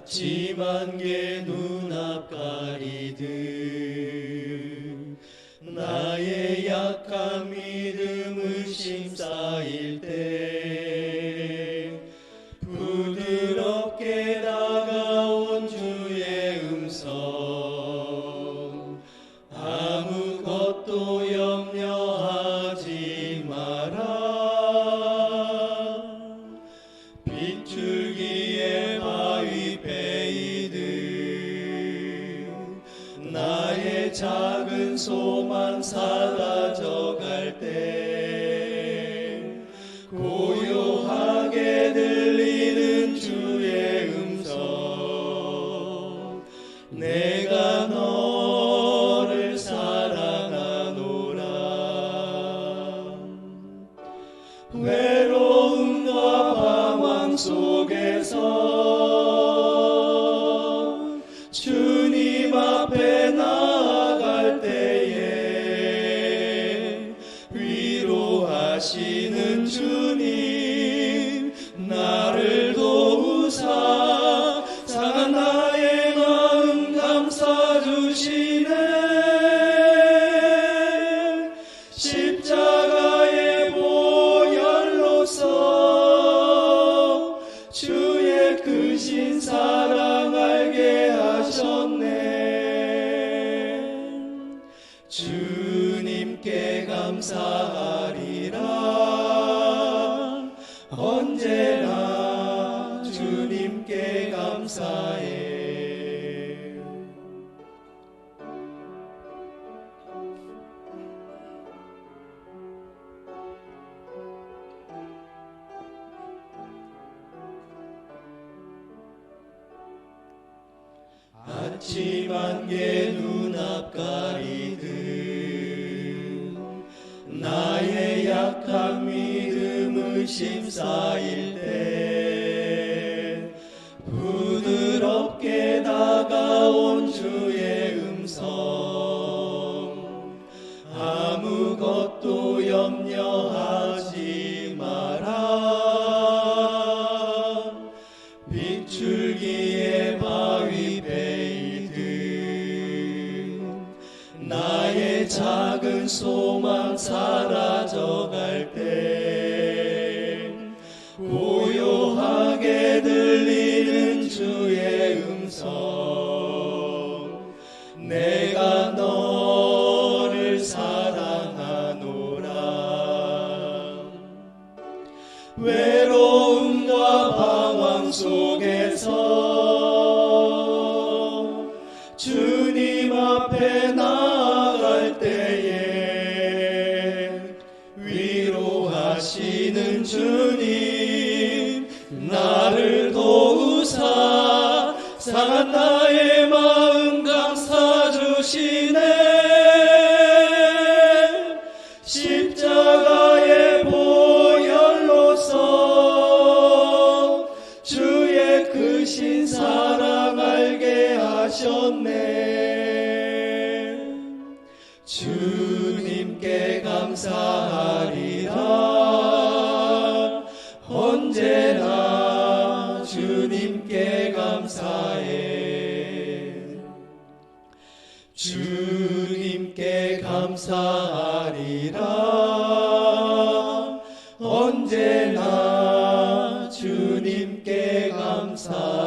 아침 개 눈앞 가리듯 나의 약한 믿음을 심쌓일 때 부드럽게 다가온 주의 음성 아무것도 염려하지 마라. 빗줄기 작은 소만 사라져 갈 때 고요하게 들리는 주의 음성. 내가 너를 사랑하노라. 외로움과 방황 속에 위로하시는 주님 나를 도우사 상한 나의 마음 감싸주시네. 십자가의 보혈로서 주의 크신 사랑 알게 하셨네. 주님께 감사하리라 언제나 주님께 감사해. 아침 안개 눈앞 가리듯 나의 믿 음을 심쌓일 때 부드럽게 다가온 주의 음성. 아무것도 염려하지 마라. 빗줄기에 바위 베이듯 나의 작은 소망 사라져 갈 내가 너를 사랑하노라. 외로움과 방황 속에서 주님 앞에 나아갈 때에 위로하시는 주님 나를 도우사 상한 나의 마음 사랑 알게 하셨네. 주님께 감사하리라. 언제나 주님께 감사해. 주님께 감사하리라. 언제나 주님께 감사